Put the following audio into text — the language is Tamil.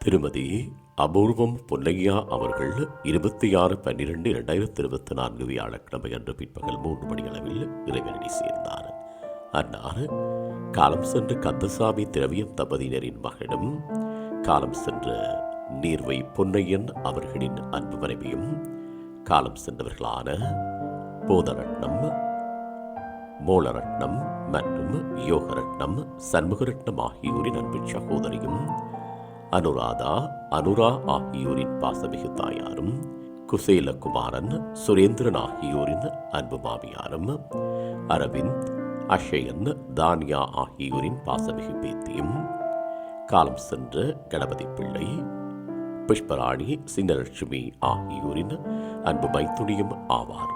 திருமதி அபூர்வம் பொன்னையா அவர்கள் இருபத்தி ஆறு பன்னிரெண்டு இரண்டாயிரத்தி இருபத்தி நான்கு வியாழக்கிழமை அன்று பிற்பகல் மூன்று மணி அளவில் இறைவனடி சேர்ந்தார். அன்னார் காலம் சென்ற கந்தசாமி திரவியம் தம்பதியினரின் மகனும் காலம் சென்ற நீர்வை பொன்னையன் அவர்களின் அன்பு மனைவியும் காலம் சென்றவர்களான போதரட்னம் மூலரட்னம் மற்றும் யோகரட்னம் சண்முகரட்னம் ஆகியோரின் அன்பு சகோதரியும் அனுராதா அனுரா ஆகியோரின் பாசமிகு தாயாரும் குசேலகுமாரன் சுரேந்திரன் ஆகியோரின் அன்பு மாமியாரும் அரவிந்த் அஷயன் தானியா ஆகியோரின் பாசமிகு பேத்தியும் காலம் சென்ற கணபதி பிள்ளை புஷ்பராணி சிங்கலட்சுமி ஆகியோரின் அன்பு மைத்துணியும் ஆவார்.